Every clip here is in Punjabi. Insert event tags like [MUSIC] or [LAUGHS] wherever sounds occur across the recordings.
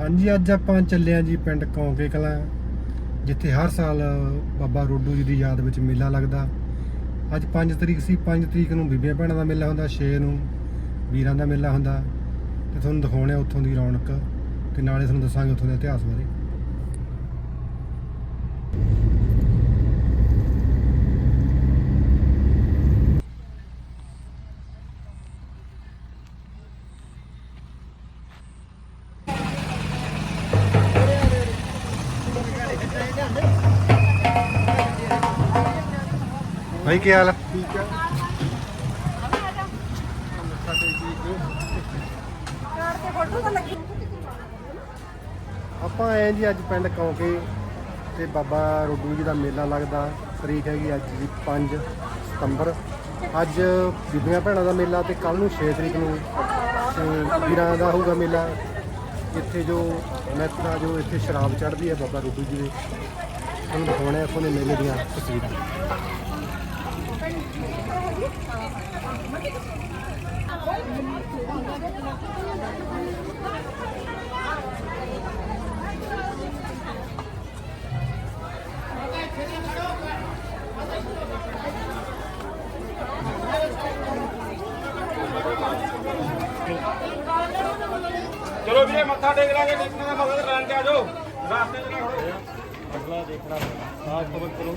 ਹਾਂਜੀ, ਅੱਜ ਆਪਾਂ ਚੱਲੇ ਆਂ ਜੀ ਪਿੰਡ ਕੌਂਕੇ ਕਲਾਂ, ਜਿੱਥੇ ਹਰ ਸਾਲ ਬਾਬਾ ਰੋਡੂ ਜੀ ਦੀ ਯਾਦ ਵਿੱਚ ਮੇਲਾ ਲੱਗਦਾ। ਅੱਜ 5 ਤਰੀਕ ਸੀ 5 ਤਰੀਕ ਨੂੰ ਬੀਬੀਆਂ ਭੈਣਾਂ ਦਾ ਮੇਲਾ ਹੁੰਦਾ 6 ਨੂੰ ਵੀਰਾਂ ਦਾ ਮੇਲਾ ਹੁੰਦਾ। ਤੇ ਤੁਹਾਨੂੰ ਦਿਖਾਉਣੇ ਆ ਉੱਥੋਂ ਦੀ ਰੌਣਕ, ਤੇ ਨਾਲੇ ਤੁਹਾਨੂੰ ਦੱਸਾਂਗੇ ਉੱਥੋਂ ਦੇ ਇਤਿਹਾਸ ਬਾਰੇ। ਭਾਈ, ਕੀ ਹਾਲ ਠੀਕ ਹੈ ਆਪਾਂ ਆਏ ਜੀ, ਅੱਜ ਪਿੰਡ ਕੌਂਕੇ ਤੇ ਬਾਬਾ ਰੋਡੂ ਜੀ ਦਾ ਮੇਲਾ ਲੱਗਦਾ। ਤਰੀਕ ਹੈਗੀ ਅੱਜ ਦੀ 5 ਸਤੰਬਰ। ਅੱਜ ਬੀਬੀਆਂ ਭੈਣਾਂ ਦਾ ਮੇਲਾ ਤੇ ਕੱਲ ਨੂੰ 6 ਤਰੀਕ ਨੂੰ ਵੀਰਾਂ ਦਾ ਹੋਊਗਾ ਮੇਲਾ। ਇੱਥੇ ਜੋ ਮਹਿਤਰਾ ਜੋ ਇੱਥੇ ਸ਼ਰਾਬ ਚੜ੍ਹਦੀ ਹੈ ਬਾਬਾ ਰੋਡੂ ਜੀ ਦੇ। ਤੁਹਾਨੂੰ ਦਿਖਾਉਣੇ ਆਪਾਂ ਨੇ ਮੇਲੇ ਦੀਆਂ ਤਸਵੀਰਾਂ। ਚਲੋ ਵੀਰੇ, ਮੱਥਾ ਟੇਕ ਲਾਂਗੇ ਦੇਖਣਾ ਦਾ ਮਕਸਦ ਲੈਣ ਤੇ ਆ ਜਾਓ। ਰਾਸਤੇ 'ਚ ਨਾ ਖੜੋ। ਅਗਲਾ ਦੇਖਣਾ, ਸਾਫ਼ ਕਵਰ ਕਰੋ।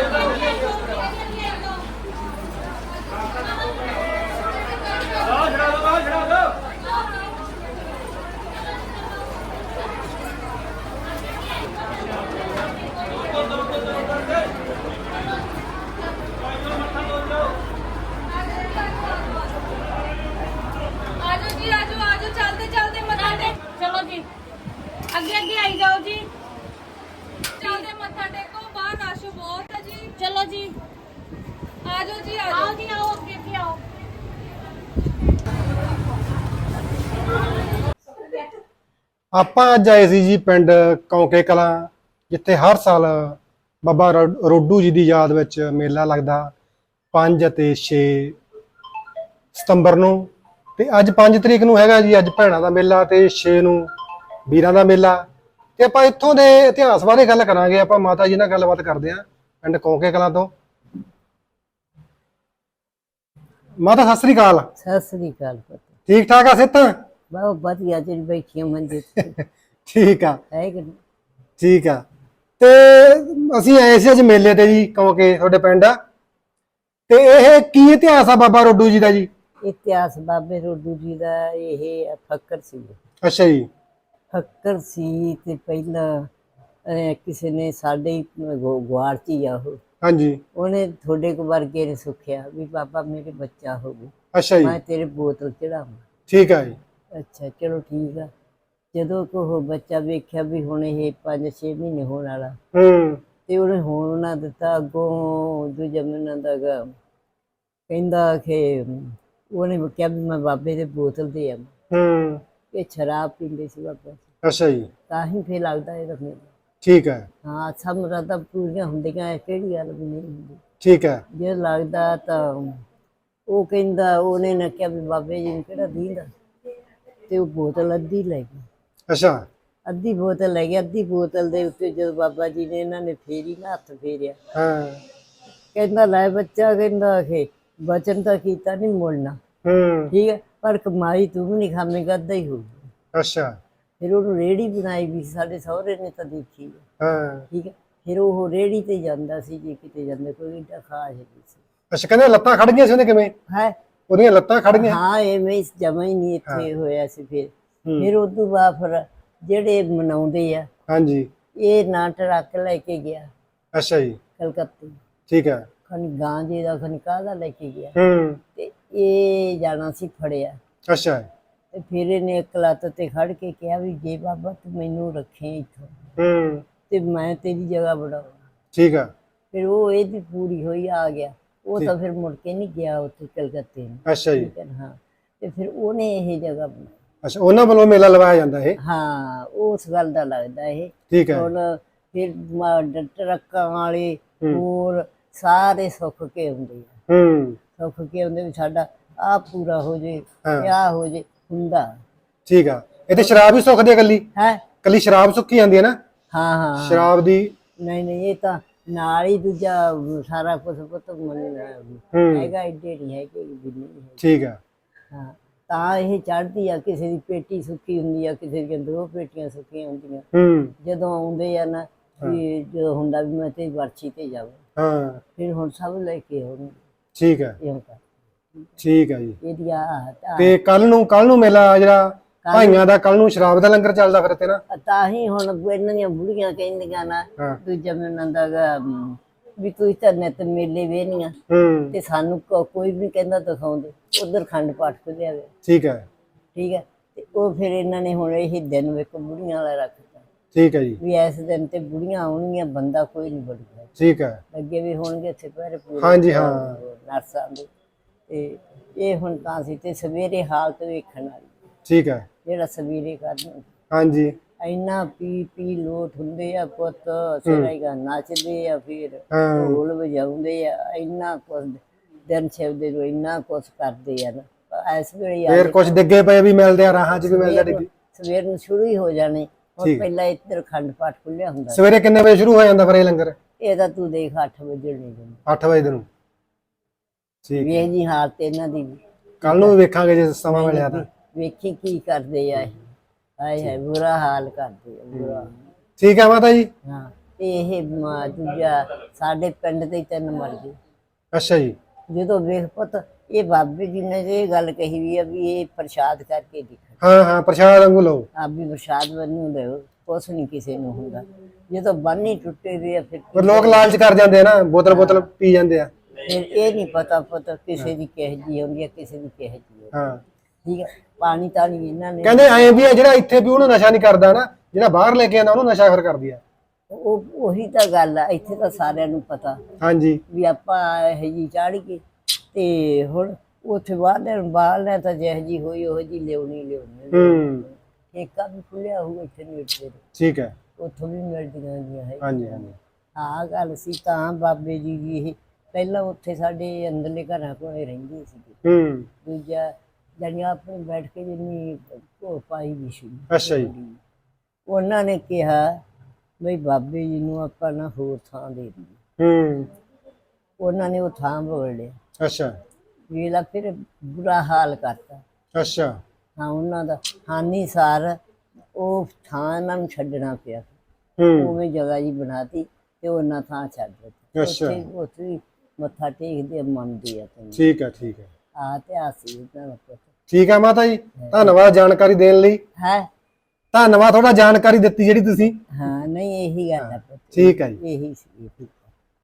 ਆਜੋ ਜੀ ਆਜੋ। ਆਓ ਜੀ ਆਓ ਅੱਗੇ ਅੱਗੇ ਆਓ। ਆਪਾਂ ਅੱਜ ਆਏ ਸੀ ਜੀ ਪਿੰਡ ਕੌਂਕੇ ਕਲਾਂ ਜਿੱਥੇ ਹਰ ਸਾਲ ਬਾਬਾ ਰੋ- ਰੋਡੂ ਜੀ ਦੀ ਯਾਦ ਵਿੱਚ ਮੇਲਾ ਲੱਗਦਾ 5 ਅਤੇ 6 ਸਤੰਬਰ ਨੂੰ। ਤੇ ਅੱਜ 5 ਤਰੀਕ ਨੂੰ ਹੈਗਾ ਜੀ ਅੱਜ ਭੈਣਾਂ ਦਾ ਮੇਲਾ ਤੇ 6 ਨੂੰ ਵੀਰਾਂ ਦਾ ਮੇਲਾ। ਤੇ ਆਪਾਂ ਇੱਥੋਂ ਦੇ ਇਤਿਹਾਸ ਬਾਰੇ ਗੱਲ ਕਰਾਂਗੇ ਆਪਾਂ ਮਾਤਾ ਜੀ ਨਾਲ ਗੱਲਬਾਤ ਕਰਦੇ ਆਂ ਪਿੰਡ ਕੌਂਕੇ ਕਲਾਂ ਤੋਂ। ਮਾਤਾ ਸਤਿ ਸ੍ਰੀ ਅਕਾਲ। ਸਤਿ ਸ੍ਰੀ ਅਕਾਲ ਪੁੱਤ। ਠੀਕ ਠਾਕ ਆ ਸਿੱਤ? ਬਹੁਤ ਵਧੀਆ ਜਿਹੜੀ ਬੈਠੀ ਮੰਜੇ ਤੇ। [LAUGHS] ਠੀਕ ਆ। ਹੈ ਕਿ ਨਹੀਂ? ਠੀਕ ਆ। ਤੇ ਅਸੀਂ ਆਏ ਸੀ ਅੱਜ ਮੇਲੇ ਤੇ ਜੀ ਕੌਂਕੇ ਤੁਹਾਡੇ ਪਿੰਡ। ਤੇ ਇਹ ਕੀ ਇਤਿਹਾਸ ਆ ਬਾਬਾ ਰੋਡੂ ਜੀ ਦਾ ਜੀ? ਇਤਿਹਾਸ ਬਾਬੇ ਰੋਡੂ ਜੀ ਦਾ ਇਹ ਫੱਕਰ ਸੀ ਅੱਛਾ ਜੀ। ਫੱਕਰ ਸੀ ਤੇ ਪਹਿਲਾਂ ਅਹ, ਕਿਸੇ ਨੇ ਸਾਡੇ ਹੀ ਆ ਉਹ। ਹਾਂਜੀ। ਉਹਨੇ ਤੁਹਾਡੇ ਕੋ ਵਰਗੇ ਨੇ ਸੁਖਿਆ ਵੀ ਬਾਬਾ ਮੇਰੇ ਬੱਚਾ ਹੋਵੇ ਅੱਛਾ ਜੀ। ਮੈਂ ਤੇਰੇ ਬੋਤਲ ਚੜਾਵਾਂ। ਠੀਕ ਆ ਜੀ। ਅੱਛਾ ਚਲੋ ਠੀਕ ਆ। ਜਦੋਂ ਕੋ ਉਹ ਬੱਚਾ ਵੇਖਿਆ ਵੀ ਹੁਣ ਇਹ 5-6 ਮਹੀਨੇ ਹੋਣ ਵਾਲਾ ਹੂੰ। ਤੇ ਉਹਨੇ ਹੁਣ ਨਾ ਦਿੱਤਾ ਅੱਗੋਂ ਦੂਜਾ ਮਹੀਨਾ ਦਾ ਗਾ ਕਹਿੰਦਾ ਕਿ ਉਹਨੇ ਕਿਹਾ ਵੀ ਮੈਂ ਬਾਬੇ ਦੇ ਬੋਤਲ ਦੇ ਆ ਹੂੰ। ਇਹ ਸ਼ਰਾਬ ਪੀਂਦੇ ਸੀ ਬਾਬਾ। ਅੱਛਾ ਜੀ। ਤਾਂ ਹੀ ਫੇ ਲੱਗਦਾ ਇਹ ਰਮੇ ਠੀਕ ਹੈ। ਹਾਂ ਸਭ ਮੁਰਾਦਾਂ ਪੂਰੀਆਂ ਹੁੰਦੀਆਂ ਇਹ ਕਿਹੜੀ ਗੱਲ ਵੀ ਨਹੀਂ ਹੁੰਦੀ। ਠੀਕ ਹੈ। ਜੇ ਲੱਗਦਾ ਤਾਂ ਉਹ ਕਹਿੰਦਾ ਉਹਨੇ ਨਾ ਕਿਹਾ ਵੀ ਬਾਬੇ ਜੀ ਨੂੰ ਕਿਹੜਾ ਦੀਂਦਾ? ਤੇ ਉਹ ਬੋਤਲ ਅੱਧੀ ਲੈ ਗਿਆ ਅੱਛਾ। ਅੱਧੀ ਬੋਤਲ ਲੈ ਗਿਆ ਅੱਧੀ ਬੋਤਲ ਦੇ ਉੱਤੇ ਜਦੋਂ ਬਾਬਾ ਜੀ ਨੇ ਇਹਨਾਂ ਨੇ ਫੇਰੀ ਨਾ ਹੱਥ ਫੇਰਿਆ। ਹਾਂ। ਕਹਿੰਦਾ ਲੈ ਬੱਚਾ ਕਹਿੰਦਾ ਕਿ ਬਚਨ ਤਾਂ ਕੀਤਾ ਨਹੀਂ ਮੁੜਨਾ ਹੂੰ। ਠੀਕ ਹੈ ਪਰ ਕਮਾਈ ਤੂੰ ਵੀ ਨਹੀਂ ਖਾਵੇਂਗਾ ਅੱਧਾ ਹੀ ਹੋਊਗਾ। ਅੱਛਾ। ਫਿਰ ਉਹਨੂੰ ਰੇੜੀ ਬਣਾਈ ਵੀ ਸੀ, ਸਾਡੇ ਸਹੁਰੇ ਨੇ ਤਾਂ ਦੇਖੀ ਹੈ, ਹਾਂ। ਠੀਕ ਹੈ ਫਿਰ ਉਹ ਰੇੜੀ ਤੇ ਜਾਂਦਾ ਸੀ ਜੇ ਕਿਤੇ ਜਾਂਦਾ ਕੋਈ ਏਡਾ ਖਾਸ ਨਹੀਂ ਸੀ। ਅੱਛਾ ਕਹਿੰਦੇ ਲੱਤਾਂ ਖੜ ਗਈਆਂ ਸੀ ਉਹਦੇ ਕਿਵੇਂ? ਹੈ? ਉਹਦੀਆਂ ਲੱਤਾਂ ਖੜ ਗਈਆਂ? ਹਾਂ ਐਵੇਂ ਜਮਾ ਹੀ ਨਹੀਂ ਇੱਥੇ ਹੋਇਆ ਸੀ ਫਿਰ। ਫਿਰ ਉਸ ਤੋਂ ਬਾਅਦ ਫਿਰ ਜਿਹੜੇ ਮਨਾਉਂਦੇ ਆ ਹਾਂਜੀ। ਇਹ ਨਾ ਟਰੱਕ ਲੈ ਕੇ ਗਿਆ। ਅੱਛਾ ਜੀ। ਕਲਕੱਤੇ। ਠੀਕ ਹੈ ਖਨ ਗਾਂਜੇ ਦਾ ਖਨ ਕਾਹਦਾ ਲੈ ਕੇ ਗਿਆ। ਹੂੰ। ਤੇ ਇਹ ਜਾਣਾ ਸੀ ਫੜਿਆ। ਅੱਛਾ। ਤੇ ਫਿਰ ਇਹਨੇ ਇੱਕ ਲੱਤ ਤੇ ਖੜ ਕੇ ਕਿਹਾ ਵੀ ਜੇ ਬਾਬਾ ਤੂੰ ਮੈਨੂੰ ਰੱਖੇ ਇੱਥੋਂ ਹੂੰ। ਤੇ ਮੈਂ ਤੇਰੀ ਜਗ੍ਹਾ ਬਣਾਉਣਾ। ਠੀਕ ਆ। ਫਿਰ ਉਹ ਇਹਦੀ ਪੂਰੀ ਹੋਈ ਆ ਗਿਆ। ਉਹ ਤਾਂ ਫਿਰ ਮੁੜ ਕੇ ਨਹੀਂ ਗਿਆ ਉੱਥੇ ਕਲਕੱਤੇ ਨੂੰ। ਅੱਛਾ ਜੀ। ਹੈ ਤੇ ਫਿਰ ਉਹਨੇ ਇਹ ਜਗ੍ਹਾ ਬਣਾਈ। ਅੱਛਾ ਉਹਨਾਂ ਵੱਲੋਂ ਮੇਲਾ ਲਵਾਇਆ ਜਾਂਦਾ ਇਹ? ਹਾਂ ਉਸ ਗੱਲ ਦਾ ਲੱਗਦਾ ਇਹ। ਠੀਕ ਹੈ। ਹੁਣ ਫਿਰ ਟਰੱਕਾਂ ਵਾਲੇ। ਹੋਰ ਸਾਰੇ ਸੁੱਖ ਕੇ ਹੁੰਦੇ ਆ। ਹੂੰ। ਸੁੱਖ ਕੇ ਹੁੰਦੇ ਵੀ ਸਾਡਾ ਆ ਪੂਰਾ ਹੋ ਜੇ। ਆ ਹੋ ਜੇ। ਹੁੰਦਾ। ਠੀਕ ਆ। ਇਹ ਤੇ ਸ਼ਰਾਬ ਹੀ ਸੁੱਖ ਦੀ ਆ ਇਕੱਲੀ ਹੈ? ਇਕੱਲੀ ਸ਼ਰਾਬ ਸੁੱਕੀ ਜਾਂਦੀ ਹੈ ਨਾ? ਹਾਂ ਹਾਂ। ਸ਼ਰਾਬ ਦੀ? ਨਹੀਂ ਨਹੀਂ ਇਹ ਤਾਂ ਨਾਲ ਹੀ ਦੂਜਾ ਸਾਰਾ ਕੁਝ ਪੁੱਤ ਮੰਨਣਾ ਹੈਗਾ ਏਡੇ ਨਹੀਂ ਹੈ ਕਿ ਹੈ ਠੀਕ ਆ। ਹਾਂ ਤਾਂ ਇਹ ਚੜ੍ਹਦੀ ਆ ਕਿਸੇ ਦੀ ਪੇਟੀ ਸੁੱਕੀ ਹੁੰਦੀ ਆ ਕਿਸੇ ਦੀਆਂ ਦੋ ਪੇਟੀਆਂ ਸੁੱਕੀਆਂ ਹੁੰਦੀਆਂ। ਹੂੰ। ਜਦੋਂ ਆਉਂਦੇ ਆ ਨਾ ਵੀ ਜਦੋਂ ਹੁੰਦਾ ਵੀ ਮੈਂ ਤੇ ਵਰਚੀ ਤੇ ਜਾਵਾਂ। ਹਾਂ। ਫਿਰ ਹੁਣ ਸਭ ਲੈ ਕੇ ਆਉਣ ਠੀਕ ਆ। ਇਉਂ ਕਰ। ਠੀਕ ਆ ਜੀ। ਇਹਦੀ ਆ ਤਾਂ ਕੱਲ ਨੂੰ ਕੱਲ ਨੂੰ ਮੇਲਾ ਜਿਹੜਾ ਭਾਈਆਂ ਦਾ ਕੱਲ ਨੂੰ ਸ਼ਰਾਬ ਦਾ ਲੰਗਰ ਚੱਲਦਾ ਫਿਰ ਤੇ ਨਾ। ਤਾਂ ਹੀ ਹੁਣ ਇਹਨਾਂ ਦੀਆਂ ਬੁੜੀਆਂ ਕਹਿੰਦੀਆਂ ਨਾ ਹਾਂ। ਦੂਜਾ ਮੈਨੂੰ ਆਂਦਾਗਾ ਵੀ ਤੂੰ ਤਾਂ ਨਿਤ ਮੇਲੇ ਵੇਹਨੀਆਂ ਹੂੰ। ਤੇ ਸਾਨੂੰ ਕੋਈ ਵੀ ਕਹਿੰਦਾ ਦਿਖਾਉਂਦੇ ਉਧਰ ਖੰਡ ਪਾਠ ਖੁੱਲਿਆ ਵੇ। ਠੀਕ ਹੈ ਠੀਕ ਹੈ ਤੇ ਉਹ ਫਿਰ ਇਹਨਾਂ ਨੇ ਹੁਣ ਇਹ ਦਿਨ ਵੇਖ ਬੁੜੀਆਂ ਵਾਲਾ ਰੱਖਤਾ ਠੀਕ ਹੈ ਜੀ। ਵੀ ਇਸ ਦਿਨ ਤੇ ਬੁੜੀਆਂ ਆਉਣਗੀਆਂ ਬੰਦਾ ਕੋਈ ਨਹੀਂ ਬੜੂਗਾ ਠੀਕ ਹੈ ਅੱਗੇ ਵੀ ਹੋਣਗੇ ਇੱਥੇ ਪੂਰੇ। ਹਾਂਜੀ, ਹਾਂ। ਨਰਸਾਂ ਦੇ। ਤੇ ਇਹ ਹੁਣ ਤਾਂ ਸੀ ਤੇ ਸਵੇਰੇ ਹਾਲਤ ਵੇਖਣ ਵਾਲੀ। ਠੀਕ ਹੈ। ਜਿਹੜਾ ਸਵੇਰੇ ਕਰਨ। ਹਾਂਜੀ। ਇੰਨਾ ਪੀ ਪੀ ਲੋਟ ਹੁੰਦੇ ਆ ਪੁੱਤ ਸਿਰਾਈਗਾ ਨੱਚਦੇ ਆ ਫਿਰ। ਢੋਲ ਵਜਾਉਂਦੇ ਆ ਇੰਨਾ ਕੁਛ ਦਿਨ ਛੇਵਦੇ ਨੂੰ ਇੰਨਾ ਕੁਛ ਕਰਦੇ ਆ ਨਾ। ਇਸ ਵੇਲੇ ਆ ਫੇਰ ਕੁਝ ਡਿੱਗੇ ਪਏ ਵੀ ਮਿਲਦੇ ਆ ਰਾਹਾਂ 'ਚ ਵੀ ਮਿਲਦਾ ਡਿੱਗੀ। ਸਵੇਰ ਨੂੰ ਸ਼ੁਰੂ ਹੀ ਹੋ ਜਾਣੇ। ਹੁਣ। ਪਹਿਲਾਂ ਇੱਧਰ ਖੰਡ ਪਾਠ ਖੁੱਲਿਆ ਹੁੰਦਾ ਸਵੇਰੇ ਕਿੰਨੇ ਵਜੇ ਸ਼ੁਰੂ ਹੋ ਜਾਂਦਾ ਫਿਰ ਇਹ ਲੰਗਰ? ਇਹ ਤਾਂ ਤੂੰ ਦੇਖ 8 ਵਜੇ ਨਹੀਂ ਜਾਂਦਾ 8 ਵਜੇ ਨੂੰ। ਠੀਕ ਵੇਖ ਜੀ ਹਾਲਤ ਇਹਨਾਂ ਦੀ ਵੀ। ਕੱਲ ਨੂੰ ਵੀ ਵੇਖਾਂਗੇ ਜੇ ਸਮਾਂ ਮਿਲਿਆ ਤਾਂ। ਵੇਖੀ ਕੀ ਕਰਦੇ ਆ ਇਹ। ਹਾਏ ਹਾਏ ਬੁਰਾ ਹਾਲ ਕਰਦੇ ਆ ਬੁਰਾ ਠੀਕ ਹੈ ਮਾਤਾ ਜੀ? ਹਾਂ ਤੇ ਇਹ ਮ- ਦੂਜਾ ਸਾਡੇ ਪਿੰਡ ਦੇ ਹੀ ਤਿੰਨ ਮਰ ਗਏ। ਅੱਛਾ ਜੀ। ਜਦੋਂ ਵੇਖ ਪੁੱਤ ਇਹ ਬਾਬੇ ਜੀ ਨੇ ਜੇ ਗੱਲ ਕਹੀ ਵੀ ਆ ਵੀ ਇਹ ਪ੍ਰਸ਼ਾਦ ਕਰਕੇ ਦੇਖੋ ਹਾਂ ਹਾਂ ਪ੍ਰਸ਼ਾਦ ਵਾਂਗੂ ਲਓ। ਆਪ ਵੀ ਪ੍ਰਸ਼ਾਦ ਬੰਨੂ ਦਿਓ ਕੁਛ ਨਹੀਂ ਕਿਸੇ ਨੂੰ ਹੁੰਦਾ। ਜਦੋਂ ਬੰਨੀ ਟੁੱਟੇ ਵੀ ਆ ਫਿਰ ਪਰ ਲੋਕ ਲਾਲਚ ਕਰ ਜਾਂਦੇ ਆ ਨਾ ਬੋਤਲ ਬੋਤਲ ਪੀ ਜਾਂਦੇ ਆ। ਫਿਰ ਇਹ ਨਹੀਂ ਪਤਾ ਪੁੱਤ ਕਿਸੇ ਦੀ ਕਿਹ ਜੀ ਆਉਂਦੀ ਆ ਕਿਸੇ ਦੀ ਕਿਹ ਜੀ ਹਾਂ। ਠੀਕ ਹੈ ਪਾਣੀ ਤਾਂ ਨਹੀਂ ਇਹਨਾਂ ਨੇ ਕਹਿੰਦੇ ਐਂ ਵੀ ਆ ਜਿਹੜਾ ਇੱਥੇ ਵੀ ਉਹਨੂੰ ਨਸ਼ਾ ਨਹੀਂ ਕਰਦਾ ਨਾ ਜਿਹੜਾ ਬਾਹਰ ਲੈ ਕੇ ਆਉਂਦਾ ਉਹਨੂੰ ਨਸ਼ਾ ਫਿਰ ਕਰਦੀ ਆ। ਉਹ ਉਹੀ ਤਾਂ ਗੱਲ ਆ ਇੱਥੇ ਤਾਂ ਸਾਰਿਆਂ ਨੂੰ ਪਤਾ ਹਾਂਜੀ। ਵੀ ਆਪਾਂ ਇਹ ਜੀ ਚਾੜ ਕੇ ਤੇ ਹੁਣ ਉੱਥੇ ਬਾਹਰ ਬਾਹਰ ਨੇ ਤਾਂ ਜਿਹੋ ਜੀ ਹੋਈ ਉਹ ਜੀ ਲਿਆਉਣੀ ਲਿਆਉਣੀ ਹੂੰ। ਠੇਕਾ ਵੀ ਖੁੱਲਿਆ ਹੋਊਗਾ ਇੱਥੇ ਨੇੜੇ ਠੀਕ ਹੈ। ਉੱਥੋਂ ਵੀ ਮਿਲਦੀਆਂ ਹੁੰਦੀਆਂ ਹੈ ਹਾਂਜੀ ਹਾਂਜੀ। ਆਹ ਗੱਲ ਸੀ ਤਾਂ ਬਾਬੇ ਜੀ ਦੀ ਇਹ ਪਹਿਲਾਂ ਉੱਥੇ ਸਾਡੇ ਅੰਦਰਲੇ ਘਰਾਂ ਕੋਲੇ ਰਹਿੰਦੇ ਸੀ ਹੂੰ। ਦੂਜਾ ਜਾਨੀ ਆਪਣੇ ਬੈਠ ਕੇ ਜਿੰਨੀ ਘੋ ਪਾਈ ਵੀ ਸੀ। ਅੱਛਾ ਜੀ। ਉਹਨਾਂ ਨੇ ਕਿਹਾ ਬਈ ਬਾਬੇ ਜੀ ਨੂੰ ਆਪਾਂ ਨਾ ਹੋਰ ਥਾਂ ਦੇ ਦਈਏ। ਹੂੰ। ਉਹਨਾਂ ਨੇ ਉਹ ਥਾਂ ਬੋਲ ਲਿਆ। ਅੱਛਾ। ਵੇਲਾ ਫਿਰ ਬੁਰਾ ਹਾਲ ਕਰਤਾ। ਅੱਛਾ। ਹਾਂ ਉਹਨਾਂ ਦਾ ਹਾਨੀ ਸਾਰ ਉਹ ਥਾਂ ਇਹਨਾਂ ਨੂੰ ਛੱਡਣਾ ਪਿਆ। ਹੂੰ। ਉਵੇਂ ਜਗ੍ਹਾ ਜੀ ਬਣਾਤੀ ਤੇ ਉਹਨਾਂ ਥਾਂ ਛੱਡ ਦਿੱਤੀ। ਅੱਛਾ। ਉੱਥੇ ਉੱਥੇ ਵੀ ਮੱਥਾ ਟੇਕਦੇ ਆ, ਮੰਨਦੇ ਆ ਤੈਨੂੰ। ਠੀਕ ਹੈ ਠੀਕ ਹੈ ਆ ਇਤਿਹਾਸ ਸੀ ਇਹਨਾਂ ਦਾ ਪੁੱਤ। ਠੀਕ ਹੈ ਮਾਤਾ ਜੀ ਧੰਨਵਾਦ ਜਾਣਕਾਰੀ ਦੇਣ ਲਈ। ਹੈ? ਧੰਨਵਾਦ ਤੁਹਾਡਾ ਜਾਣਕਾਰੀ ਦਿੱਤੀ ਜਿਹੜੀ ਤੁਸੀਂ। ਹਾਂ ਨਹੀਂ ਇਹੀ ਗੱਲ ਹੈ ਪੁੱਤ। ਠੀਕ ਹੈ ਜੀ। ਇਹੀ ਸੀ